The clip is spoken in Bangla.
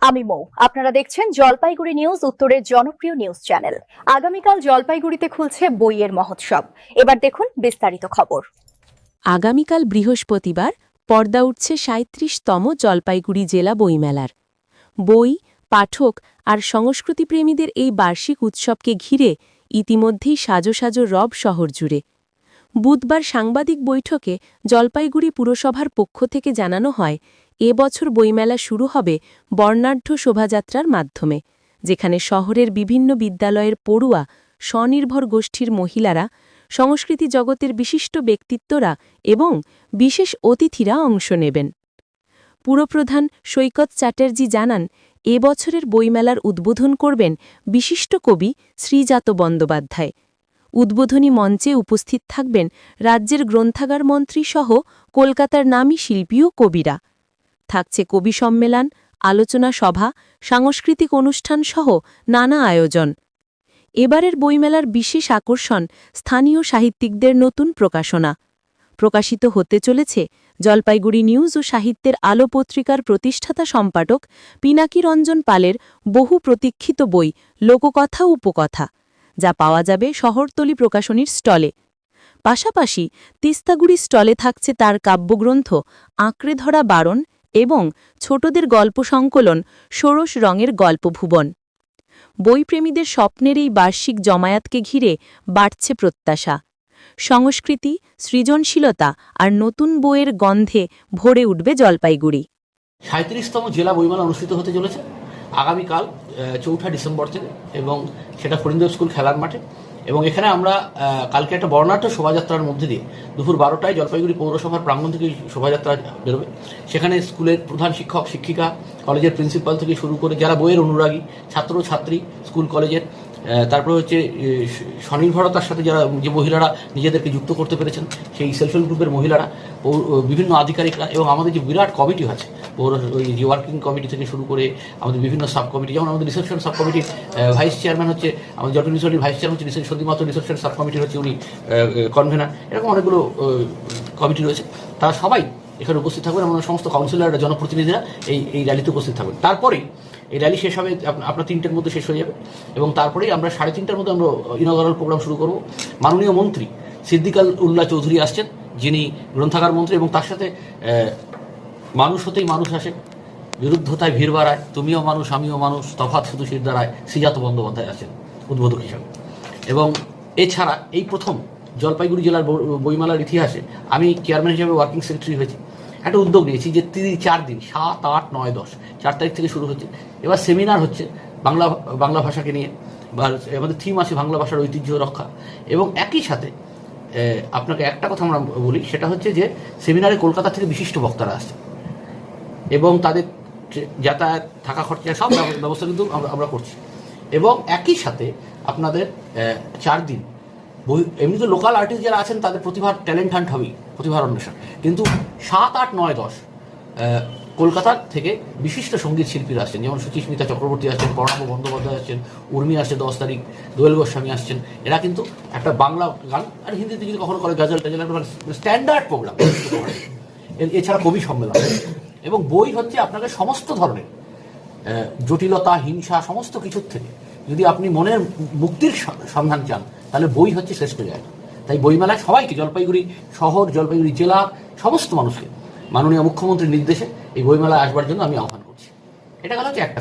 আমি মৌ। আপনারা দেখছেন জলপাইগুড়ি নিউজ, উত্তরের জনপ্রিয় নিউজ চ্যানেল। আগামীকাল জলপাইগুড়িতে খুলছে বইয়ের মহোৎসব। এবার দেখুন বিস্তারিত খবর। আগামীকাল বৃহস্পতিবার পর্দা উঠছে সাঁত্রিশতম জলপাইগুড়ি জেলা বইমেলার। বই, পাঠক আর সংস্কৃতিপ্রেমীদের এই বার্ষিক উৎসবকে ঘিরে ইতিমধ্যেই সাজো সাজো রব শহর জুড়ে। বুধবার সাংবাদিক বৈঠকে জলপাইগুড়ি পুরসভার পক্ষ থেকে জানানো হয়, এ বছর বইমেলা শুরু হবে বর্ণাঢ্য শোভাযাত্রার মাধ্যমে, যেখানে শহরের বিভিন্ন বিদ্যালয়ের পড়ুয়া, স্বনির্ভর গোষ্ঠীর মহিলারা, সংস্কৃতি জগতের বিশিষ্ট ব্যক্তিত্বরা এবং বিশেষ অতিথিরা অংশ নেবেন। পুরপ্রধান সৈকত চ্যাটার্জি জানান, এ বছরের বইমেলার উদ্বোধন করবেন বিশিষ্ট কবি শ্রীজাত বন্দ্যোপাধ্যায়। উদ্বোধনী মঞ্চে উপস্থিত থাকবেন রাজ্যের গ্রন্থাগার মন্ত্রী সহ কলকাতার নামী শিল্পী ও কবিরা। থাকছে কবি সম্মেলন, আলোচনা সভা, সাংস্কৃতিক অনুষ্ঠান সহ নানা আয়োজন। এবারের বইমেলার বিশেষ আকর্ষণ স্থানীয় সাহিত্যিকদের নতুন প্রকাশনা। প্রকাশিত হতে চলেছে জলপাইগুড়ি নিউজ ও সাহিত্যের আলো পত্রিকার প্রতিষ্ঠাতা সম্পাদক পিনাকি রঞ্জন পালের বহু প্রতীক্ষিত বই, লোককথা, উপকথা। যা পাওয়া যাবে শহরতলি প্রকাশনীর স্টলে। পাশাপাশি তিস্তাগুড়ি স্টলে থাকছে তার কাব্যগ্রন্থ আঁকড়ে ধরা বারণ এবং ছোটদের গল্প সংকলন ষোড়শ রঙের গল্পভুবন বইপ্রেমীদের স্বপ্নের এই বার্ষিক জমায়াতকে ঘিরে বাড়ছে প্রত্যাশা। সংস্কৃতি, সৃজনশীলতা আর নতুন বইয়ের গন্ধে ভরে উঠবে জলপাইগুড়ি। সাঁত্রিশতম জেলা বইমেলা অনুষ্ঠিত হতে চলেছে। আগামীকাল চৌঠা ডিসেম্বর থেকে এবং সেটা ফরিন্দর স্কুল খেলার মাঠে। এবং এখানে আমরা কালকে একটা বর্ণাঢ্য শোভাযাত্রার মধ্যে দিয়ে দুপুর বারোটায় জলপাইগুড়ি পৌরসভার প্রাঙ্গণ থেকে শোভাযাত্রা বেরোবে। সেখানে স্কুলের প্রধান শিক্ষক, শিক্ষিকা, কলেজের প্রিন্সিপাল থেকে শুরু করে যারা বইয়ের অনুরাগী, ছাত্র, ছাত্রী, স্কুল, কলেজের তারপরে হচ্ছে স্বনির্ভরতার সাথে যারা, যে মহিলারা নিজেদেরকে যুক্ত করতে পেরেছেন, সেই সেলফ হেল্প গ্রুপের মহিলারা বিভিন্ন আধিকারিকরা এবং আমাদের যে বিরাট কমিটি আছে পৌর ওই ওয়ার্কিং কমিটি থেকে শুরু করে আমাদের বিভিন্ন সাব কমিটি যেমন আমাদের রিসেপশন সাব কমিটির ভাইস চেয়ারম্যান হচ্ছে, আমাদের জটল ইউনিভার্সিটির ভাইস চেয়ারম্যান হচ্ছে রিসেপ- সন্দীপ মাত্র রিসেপশন সাব কমিটির হচ্ছে উনি কনভেনার এরকম অনেকগুলো কমিটি রয়েছে। তারা সবাই এখানে উপস্থিত থাকবেন এবং সমস্ত কাউন্সিলররা জনপ্রতিনিধিরা এই এই র্যালিতে উপস্থিত থাকবেন। তারপরেই এই র্যালি শেষ হবে আপনার তিনটের মধ্যে শেষ হয়ে যাবে। এবং তারপরেই আমরা সাড়ে তিনটার মধ্যে আমরা ইনগারাল প্রোগ্রাম শুরু করব। মাননীয় মন্ত্রী সিদ্দিকাল উল্লাহ চৌধুরী আসছেন, যিনি গ্রন্থাগার মন্ত্রী এবং তার সাথে মানুষ হতেই মানুষ আসে। বিরুদ্ধতায় ভিড় বাড়ায়, তুমিও মানুষ, আমিও মানুষ, তফাৎ শুধু সিদ্ধারায় শ্রীজাত বন্দ্যোপাধ্যায় আছেন উদ্বোধক হিসাবে। এবং এছাড়া এই প্রথম জলপাইগুড়ি জেলার বই- বইমেলার ইতিহাসে আমি চেয়ারম্যান হিসেবে ওয়ার্কিং সেক্রেটারি হয়েছি। একটা উদ্যোগ নিয়েছি যে তিন চার দিন, সাত, আট, নয়, দশ, চার তারিখ থেকে শুরু হচ্ছে। এবার সেমিনার হচ্ছে বাংলা বাংলা ভাষাকে নিয়ে। বা আমাদের থিম আছে বাংলা ভাষার ঐতিহ্য রক্ষা। এবং একই সাথে আপনাকে একটা কথা আমরা বলি, সেটা হচ্ছে যে সেমিনারে কলকাতা থেকে বিশিষ্ট বক্তারা আসছে এবং তাদের যাতায়াত, থাকা খরচা, সব ব্যব- ব্যবস্থা কিন্তু আমরা আমরা করছি। এবং একই সাথে আপনাদের চার দিন। বই এমনিতে লোকাল আর্টিস্ট যারা আছেন, তাদের প্রতিভার ট্যালেন্ট হান্ট হবেই, প্রতিভার অন্বেষণ। কিন্তু সাত, আট, নয়, দশ কলকাতার থেকে বিশিষ্ট সংগীত শিল্পীরা আসছেন। যেমন সুচিস্মিতা চক্রবর্তী আসছেন প্রণব বন্দ্যোপাধ্যায় আসছেন, উর্মি আসছে দশ তারিখ, দোয়েল গোস্বামী আসছেন। এরা কিন্তু একটা বাংলা গান, আর হিন্দিতে যদি কখনো করে গাজল টাজল একটা স্ট্যান্ডার্ড প্রোগ্রাম এছাড়া কবি সম্মেলন। এবং বই হচ্ছে আপনাকে সমস্ত ধরনের জটিলতা, হিংসা, সমস্ত কিছুর থেকে। যদি আপনি মনের মুক্তির সন্ধান চান, তাহলে বই হচ্ছে শ্রেষ্ঠ জায়গা। তাই বইমেলায় সবাইকে, জলপাইগুড়ি শহর, জলপাইগুড়ি জেলা, সমস্ত মানুষকে মাননীয় মুখ্যমন্ত্রীর নির্দেশে এই বইমেলায় আসবার জন্য আমি আহ্বান করছি। এটা গেল হচ্ছে একটা